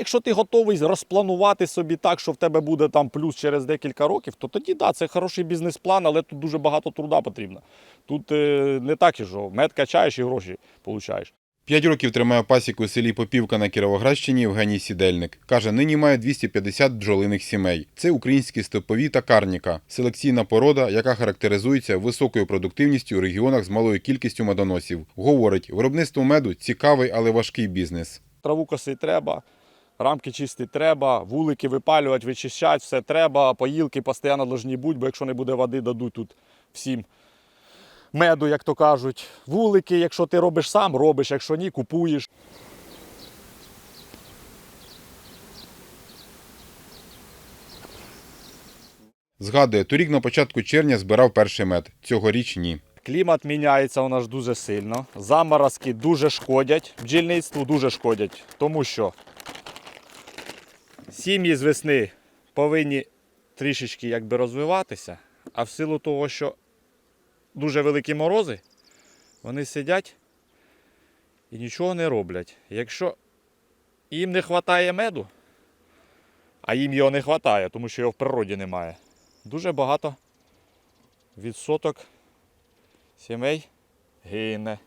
якщо ти готовий розпланувати собі так, що в тебе буде там плюс через декілька років, то тоді да, це хороший бізнес-план, але тут дуже багато труда потрібно. Тут е, не так, що мед качаєш і гроші получаєш. П'ять років тримає пасіку у селі Попівка на Кіровоградщині Євгеній Сідельник. Каже, нині має 250 бджолиних сімей. Це українські степові та карніка, селекційна порода, яка характеризується високою продуктивністю у регіонах з малою кількістю медоносів. Говорить, виробництво меду цікавий, але важкий бізнес. Траву косити треба, рамки чистити треба, вулики випалювати, вичищати, все треба, поїлки постійно повинні бути, бо якщо не буде води, дадуть тут всім меду, як то кажуть. Вулики, якщо ти робиш сам, робиш, якщо ні, купуєш. Згадує, торік на початку червня збирав перший мед. Цьогоріч ні. Клімат міняється у нас дуже сильно. Заморозки дуже шкодять, бджільництву дуже шкодять, тому що сім'ї з весни повинні трішечки якби розвиватися, а в силу того, що дуже великі морози, вони сидять і нічого не роблять. Якщо їм не вистачає меду, а їм його не вистачає, тому що його в природі немає, дуже багато відсоток сімей гине.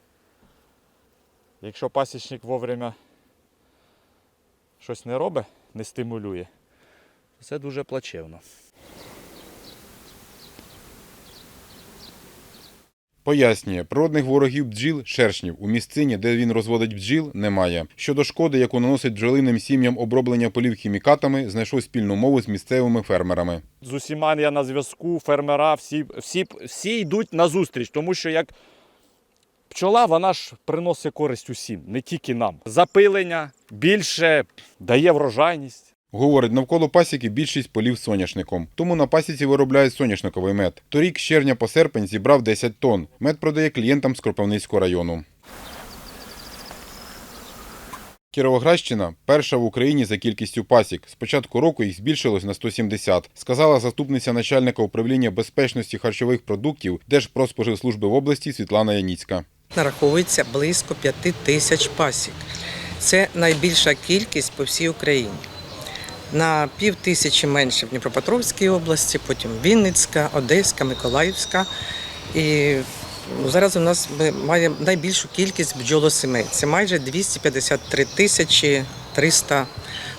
Якщо пасічник вовремя щось не робить, не стимулює, це дуже плачевно. Пояснює, природних ворогів бджіл шершнів у місцині, де він розводить бджіл, немає. Щодо шкоди, яку наносить бджолиним сім'ям оброблення полів хімікатами, знайшов спільну мову з місцевими фермерами. З усіма я на зв'язку, фермера, всі, всі, всі йдуть на зустріч, тому що як пчола, вона ж приносить користь усім, не тільки нам. Запилення більше дає врожайність. Говорить, навколо пасіки більшість полів соняшником. Тому на пасіці виробляють соняшниковий мед. Торік з червня по серпень зібрав 10 тонн. Мед продає клієнтам з Кропивницького району. Кіровоградщина перша в Україні за кількістю пасік. З початку року їх збільшилось на 170, сказала заступниця начальника управління безпечності харчових продуктів Держпродспоживслужби в області Світлана Яніцька. Нараховується близько 5 тисяч пасік. Це найбільша кількість по всій Україні. На пів тисячі менше в Дніпропетровській області, потім Вінницька, Одеська, Миколаївська. І зараз у нас ми маємо найбільшу кількість бджолосімей. Це майже 253 тисячі 300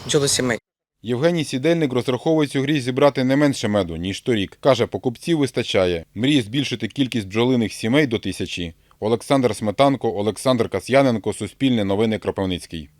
бджолосімей. Євгеній Сідельник розраховує цю грі зібрати не менше меду, ніж торік. Каже, покупців вистачає. Мріє збільшити кількість бджолиних сімей до тисячі. Олександр Сметанко, Олександр Касьяненко, Суспільне новини Кропивницький.